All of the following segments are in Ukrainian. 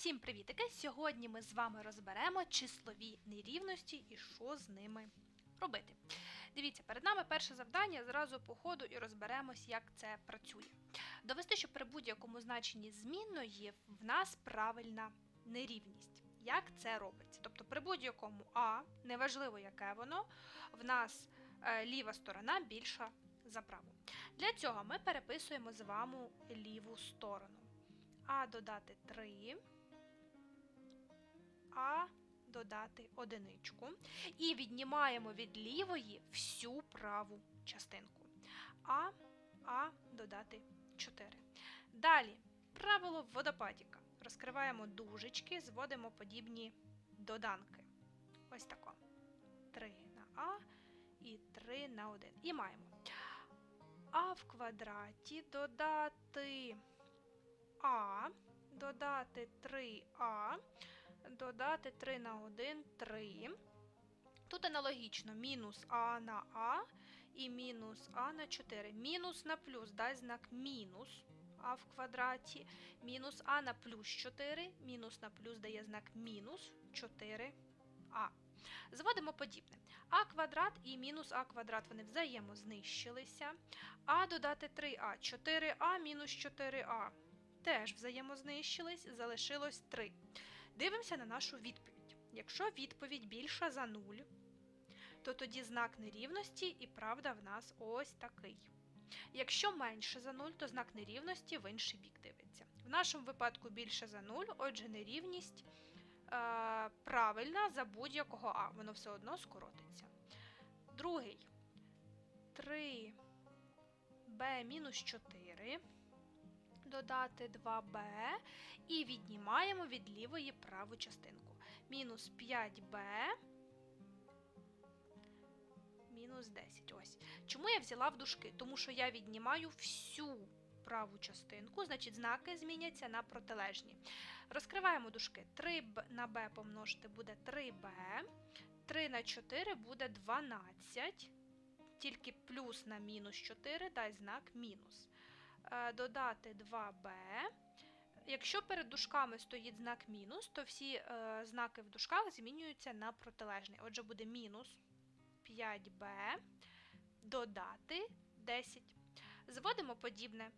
Всім привітики! Сьогодні ми з вами розберемо числові нерівності і що з ними робити. Дивіться, перед нами перше завдання, зразу по ходу і розберемось, як це працює. Довести, що при будь-якому значенні змінної в нас правильна нерівність. Як це робиться? Тобто при будь-якому А, неважливо яке воно, в нас е, ліва сторона більша за праву. Для цього ми переписуємо з вами ліву сторону. А додати 3, А додати одиничку. І віднімаємо від лівої всю праву частинку. А, А додати 4. Далі правило водопадіка. Розкриваємо дужечки, зводимо подібні доданки. Ось тако. 3 на А і 3 на 1. І маємо. А в квадраті додати А, додати 3А, додати 3 на 1 3. Тут аналогічно мінус А на А і мінус А на 4. Мінус на плюс дасть знак мінус А в квадраті, мінус А на плюс 4, мінус на плюс дає знак мінус 4А. Зводимо подібне. А квадрат і мінус А квадрат вони взаємознищилися. А додати 3А. 4А мінус 4А. Теж взаємознищились, залишилось 3. Дивимося на нашу відповідь. Якщо відповідь більша за 0, то тоді знак нерівності і правда в нас ось такий. Якщо менше за 0, то знак нерівності в інший бік дивиться. В нашому випадку більше за 0, отже, нерівність е, правильна за будь-якого А, воно все одно скоротиться. Другий 3b мінус 4. Додати 2b і віднімаємо від лівої праву частинку. Мінус 5b мінус 10. Ось. Чому я взяла в дужки? Тому що я віднімаю всю праву частинку, значить знаки зміняться на протилежні. Розкриваємо дужки. 3 на b помножити буде 3b, 3 на 4 буде 12, тільки плюс на мінус 4 дасть знак мінус. Додати 2b. Якщо перед дужками стоїть знак мінус, то всі е, знаки в дужках змінюються на протилежний. Отже, буде мінус 5b додати 10. Зводимо подібне.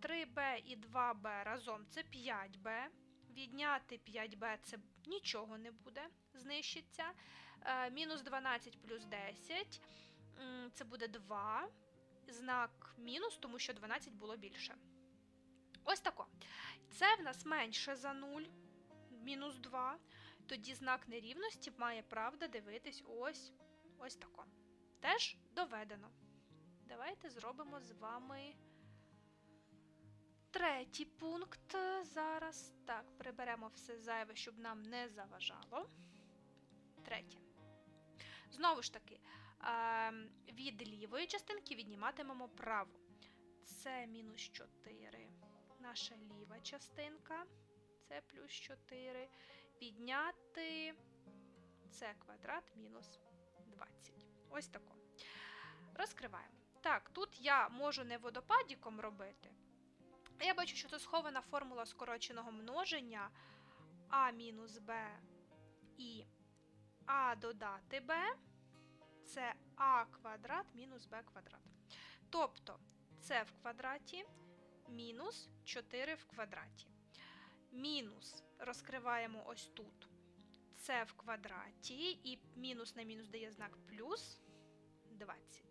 3b і 2b разом це 5b. Відняти 5b це нічого не буде, знищиться. Е, мінус 12 плюс 10 це буде 2. Знак мінус, тому що 12 було більше. Ось тако. Це в нас менше за 0, мінус 2. Тоді знак нерівності має правда дивитись ось ось тако. Теж доведено. Давайте зробимо з вами третій пункт. Зараз. Так, приберемо все зайве, щоб нам не заважало. Третє. Знову ж таки, від лівої частинки відніматимемо праву. Це мінус 4. Наша ліва частинка. Це плюс 4. Відняти це квадрат мінус 20. Ось тако. Розкриваємо. Так, тут я можу не водопадіком робити. Я бачу, що це схована формула скороченого множення а мінус b і а додати b це а квадрат мінус b квадрат. Тобто це в квадраті мінус 4 в квадраті. Мінус розкриваємо ось тут. Це в квадраті, і мінус на мінус дає знак плюс 20.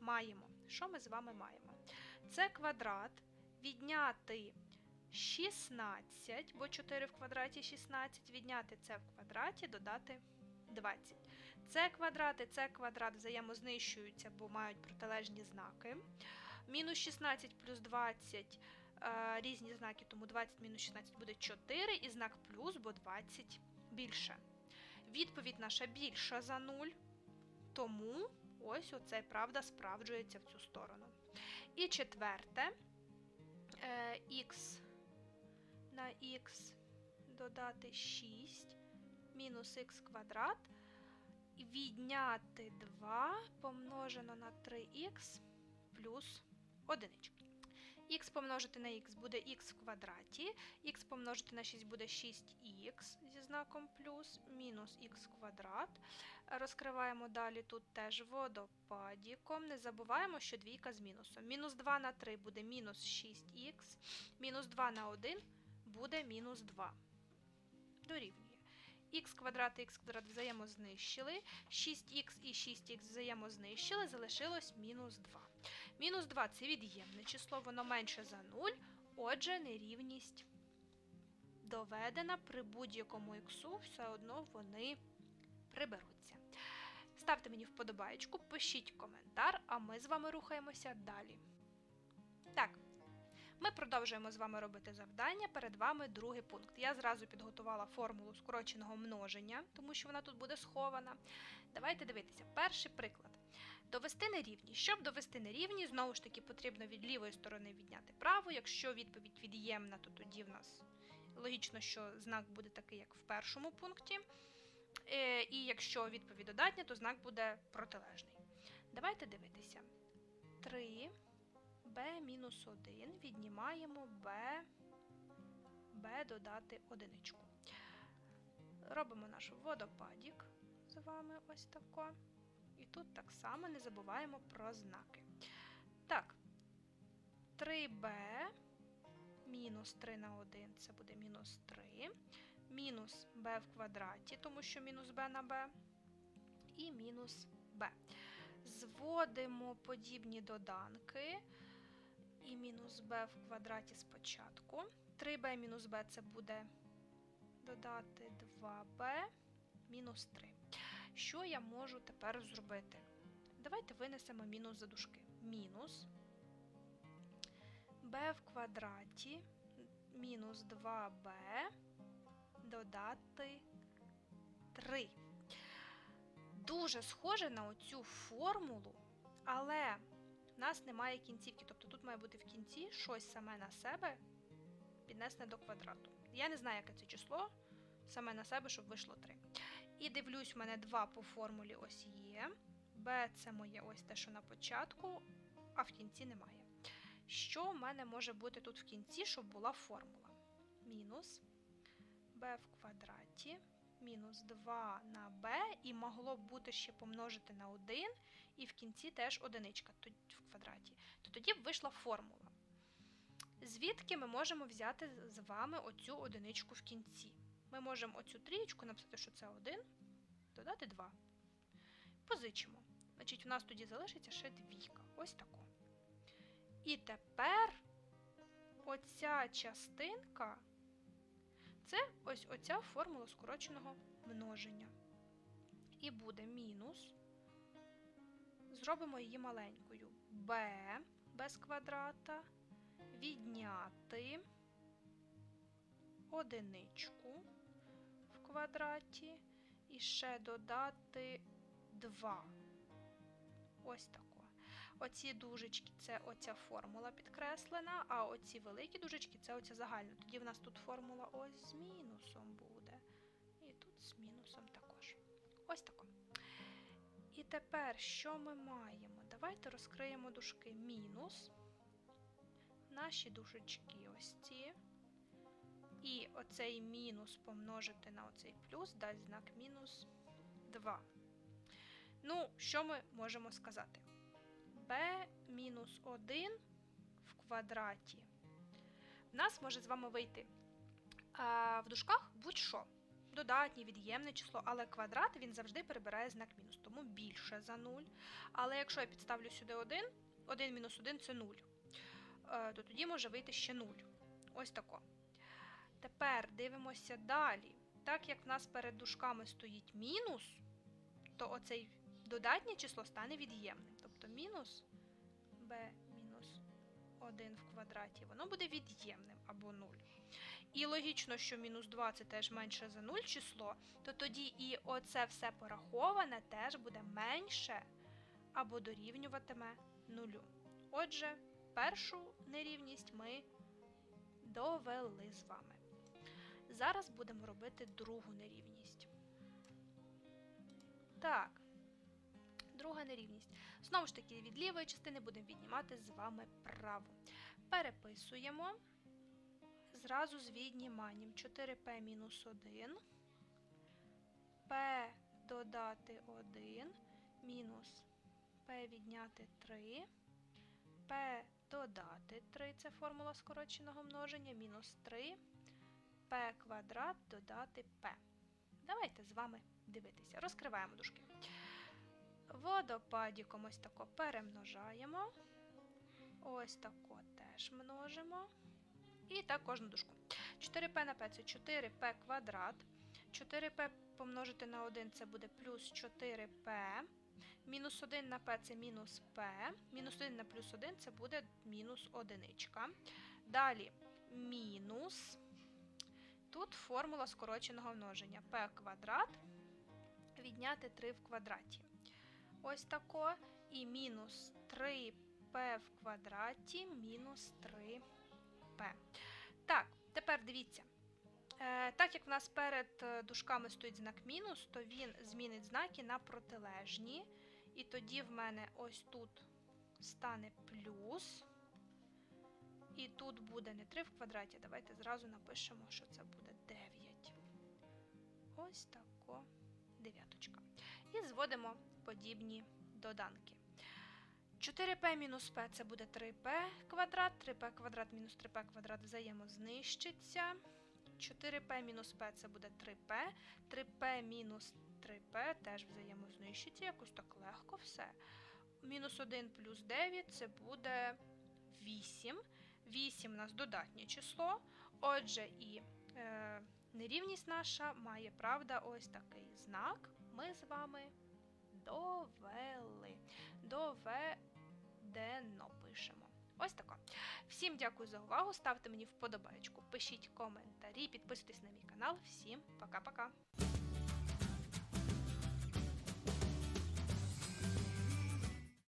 Маємо. Що ми з вами маємо? Це квадрат відняти 16, бо 4 в квадраті 16, відняти це в квадраті, додати 20. Це квадрат і це квадрат взаємознищуються, бо мають протилежні знаки. Мінус 16 плюс 20 е, різні знаки, тому 20 мінус 16 буде 4, і знак плюс, бо 20 більше. Відповідь наша більша за 0, тому ось оце правда справджується в цю сторону. І четверте е, х на х додати 6 мінус х квадрат. Відняти 2 помножено на 3х плюс 1. х помножити на х буде х в квадраті, х помножити на 6 буде 6х зі знаком плюс, мінус х квадрат. Розкриваємо далі тут теж водопадіком. Не забуваємо, що двійка з мінусом. Мінус 2 на 3 буде мінус 6х, мінус 2 на 1 буде мінус 2. Дорівнює. Х квадрат і х квадрат взаємознищили, 6х і 6х взаємознищили, залишилось мінус 2. Мінус 2 це від'ємне число, воно менше за 0, отже, нерівність доведена при будь-якому х, все одно вони приберуться. Ставте мені вподобаєчку, пишіть коментар, а ми з вами рухаємося далі. Так, ми продовжуємо з вами робити завдання. Перед вами другий пункт. Я зразу підготувала формулу скороченого множення, тому що вона тут буде схована. Давайте дивитися. Перший приклад. Довести нерівність. Щоб довести нерівність, знову ж таки, потрібно від лівої сторони відняти праву. Якщо відповідь від'ємна, то тоді в нас логічно, що знак буде такий, як в першому пункті. Е, І якщо відповідь додатня, то знак буде протилежний. Давайте дивитися. 3 b мінус 1 віднімаємо b, b додати одиничку. Робимо наш водопадік з вами ось тако. І тут так само не забуваємо про знаки. Так, 3b мінус 3 на 1 це буде мінус 3, мінус b в квадраті, тому що мінус b на b, і мінус b. Зводимо подібні доданки. І мінус b в квадраті спочатку. 3b мінус b це буде додати 2b мінус 3. Що я можу тепер зробити? Давайте винесемо мінус за дужки. Мінус b в квадраті мінус 2b додати 3. Дуже схоже на оцю формулу, але в нас немає кінцівки. Тобто тут має бути в кінці щось саме на себе піднесене до квадрату. Я не знаю, яке це число саме на себе, щоб вийшло 3. І дивлюсь, у мене 2 по формулі ось є. b це моє ось те, що на початку, а в кінці немає. Що в мене може бути тут в кінці, щоб була формула? Мінус b в квадраті, мінус 2 на b, і могло б бути ще помножити на 1, і в кінці теж одиничка в квадраті. То тоді б вийшла формула. Звідки ми можемо взяти з вами оцю одиничку в кінці? Ми можемо оцю трієчку написати, що це 1, додати 2. Позичимо. Значить, у нас тоді залишиться ще двійка. Ось тако. І тепер оця частинка це ось оця формула скороченого множення. І буде мінус. Зробимо її маленькою. b без квадрата відняти одиничку в квадраті і ще додати 2. Ось тако. Оці дужечки це оця формула підкреслена, а оці великі дужечки це оця загальна. Тоді в нас тут формула ось з мінусом буде. І тут з мінусом також. Ось тако. І тепер що ми маємо? Давайте розкриємо дужки мінус. Наші дужечки ось ці. І оцей мінус помножити на оцей плюс дасть знак мінус 2. Ну, що ми можемо сказати? B мінус 1 в квадраті. В нас може з вами вийти а, в дужках будь-що. Додатнє, від'ємне число, але квадрат він завжди перебирає знак мінус, тому більше за 0. Але якщо я підставлю сюди 1, 1 мінус 1 це 0, то тоді може вийти ще 0. Ось тако. Тепер дивимося далі. Так як в нас перед дужками стоїть мінус, то оцей додатнє число стане від'ємним. Тобто мінус b мінус 1 в квадраті, воно буде від'ємним або 0. І логічно, що мінус 2 це теж менше за 0 число, то тоді і оце все пораховане теж буде менше або дорівнюватиме 0. Отже, першу нерівність ми довели з вами. Зараз будемо робити другу нерівність. Так, друга нерівність. Знову ж таки, від лівої частини будемо віднімати з вами праву. Переписуємо. Зразу з відніманням 4p мінус 1, p додати 1, мінус p відняти 3, p додати 3, це формула скороченого множення, мінус 3, p квадрат додати p. Давайте з вами дивитися. Розкриваємо дужки. Водопадіком ось тако перемножаємо. Ось тако теж множимо. І так кожну дужку. 4p на p це 4p квадрат. 4p помножити на 1 це буде плюс 4p. Мінус 1 на p це мінус p. Мінус 1 на плюс 1 це буде мінус 1. Далі мінус. Тут формула скороченого множення. p квадрат відняти 3 в квадраті. Ось тако. І мінус 3p в квадраті мінус 3p. Так, тепер дивіться. Е, так як в нас перед е, дужками стоїть знак мінус, то він змінить знаки на протилежні. І тоді в мене ось тут стане плюс. І тут буде не 3 в квадраті. Давайте зразу напишемо, що це буде 9. Ось тако дев'яточка. І зводимо подібні доданки. 4p мінус p це буде 3p квадрат, 3p квадрат мінус 3p квадрат взаємознищиться. 4p мінус p це буде 3p, 3p мінус 3p теж взаємознищиться, якось так легко все. Мінус 1 плюс 9 це буде 8. 8 у нас додатнє число. Отже, і е, нерівність наша має, правда, ось такий знак. Ми з вами довели. Доведено пишемо. Ось тако. Всім дякую за увагу. Ставте мені вподобайку, пишіть коментарі, підписуйтесь на мій канал. Всім пока-пока.